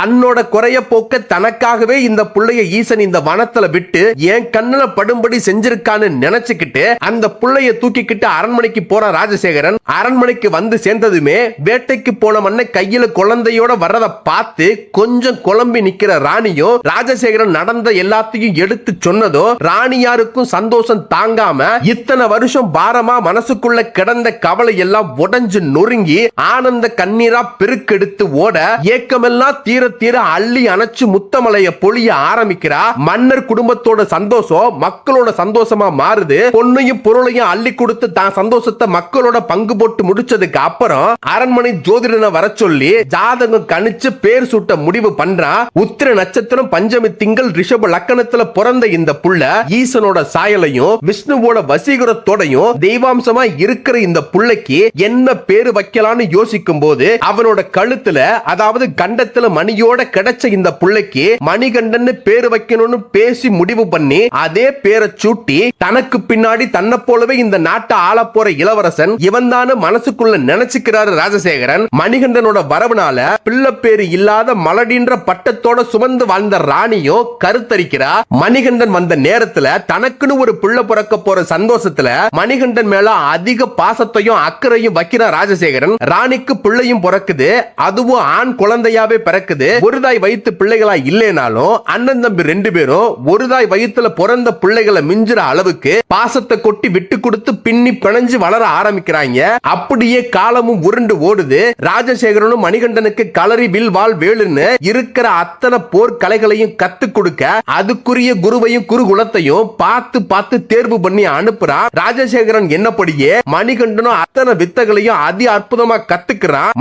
தன்னோட குறைய போக்க தனக்காகவே இந்த புள்ளைய ஈசன் இந்த வனத்துல விட்டு என் கண்ணுல படும்படி செஞ்சிருக்கான்னு நினைச்சுக்கிட்டு அந்த புள்ளைய தூக்கிக்கிட்டு அரண்மனைக்கு போற ராஜசேகரன் அரண்மனைக்கு வந்து சேர்ந்ததுமே வேட்டைக்கு போன மண்ண கையில குழந்தையோட வர்றத பார்த்து கொஞ்சம் குழம்பி நிக்கிற ராணியும் ராஜசேகரன் நடந்த எல்லாத்தையும் எடுத்து சொன்னதும் ராணியாருக்கும் சந்தோஷம் தாங்காம இத்தனை வருஷம் பாரமா மனசுக்குள்ள கிடந்த கவலை எல்லாம் உடஞ்சு நொறுங்கி ஆனந்த கண்ணீரா பெருக்கெடுத்து ஓட ஏக்கமெல்லாம் தீர தீர அள்ளி அணைச்சு முத்தமலைய பொழிய ஆரம்பிக்கிறா. மன்னர் குடும்பத்தோட சந்தோஷம் மக்களோட சந்தோஷமா மாறுது. பொண்ணையும் பொருளையும் அள்ளி கொடுத்து தான் சந்தோஷத்தை மக்களோட பங்கு போட்டு முடிச்சதுக்கு அப்புறம் அரண்மனை ஜோதிடனை வர சொல்லி ஜாதகம் கணிச்சு பேர் சூட்ட முடிவு பண்றா. உத்திர நட்சத்திரம் பஞ்சமி திங்கள் ரிஷப லக்கணத்துல பிறந்த இந்த புள்ள ஈசனோட சாயலையும் விஷ்ணுவோட வசீகரத்தோடையும் தெய்வாம்சமா இருக்கிற இந்த புள்ளைக்கு என்ன பேரு வைக்கலாம்னு யோசிக்கும் போது அவனோட கழுத்துல அதாவது கண்டத்துல கையோட கிடைச்ச இந்த புள்ளைக்கு மணிகண்டன் பேரு வைக்கணும்னு பேசி முடிவு பண்ணி அதே பேரை சூட்டி தனக்கு பின்னாடி தன்னை போலவே இந்த நாட்டை ஆள போற இளவரசன் இவன் மனசுக்குள்ள நினைச்சுக்கிறாரு ராஜசேகரன். மணிகண்டனோட வரவுனால பிள்ளை பேரு இல்லாத மலடின்ற பட்டத்தோட சுமந்து வாழ்ந்த ராணியும் கருத்தரிக்கிறா. மணிகண்டன் வந்த நேரத்துல தனக்குன்னு ஒரு பிள்ளை பிறக்க போற சந்தோஷத்துல மணிகண்டன் மேல அதிக பாசத்தையும் அக்கறையும் வைக்கிற ராஜசேகரன் ராணிக்கு பிள்ளையும் பிறக்குது. அதுவும் ஆண் குழந்தையாவே பிறக்குது. ஒரு தாய் வயித்து பிள்ளைகளா இல்லைனாலும் அண்ணன் தம்பி ரெண்டு பேரும் ஒரு தாய் வயித்துல பிறந்த பிள்ளைகளை மிஞ்சுற அளவுக்கு பாசத்தை கொட்டி விட்டு கொடுத்து பின்னி பிணைஞ்சு வளர ஆரம்பிக்கிறாங்க. அப்படியே காலமும் உருண்டு ஓடுது. ராஜசேகரனும் மணிகண்டனுக்கு களரி வில் வால் வேலுன்னு இருக்கிற அத்தனை போர்க்கலைகளையும் கத்து கொடுக்க அதுக்குரிய குருவையும் குருகுலத்தையும் பார்த்து பார்த்து தேர்வு பண்ணி அனுப்புறான். ராஜசேகரன் என்னப்படியே மணிகண்டனும் அத்தனை வித்தகளையும் அதி அற்புதமா கத்துக்கிறான்.